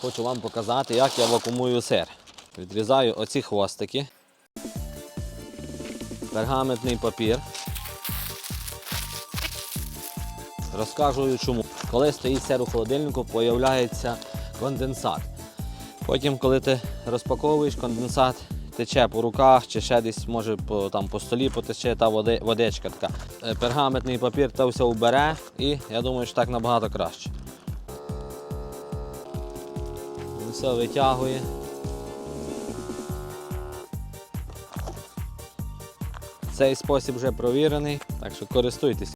хочу вам показати, як я вакуумую сир. Відрізаю оці хвостики, пергаментний папір. Розкажу чому. Коли стоїть сир у холодильнику, появляється конденсат. Потім, коли ти розпаковуєш, конденсат тече по руках чи ще десь може по, там, по столі потече та води, водичка така. Е, Пергаментний папір та все убере і я думаю, що так набагато краще. Все витягує. Цей спосіб вже провірений, так що користуйтесь.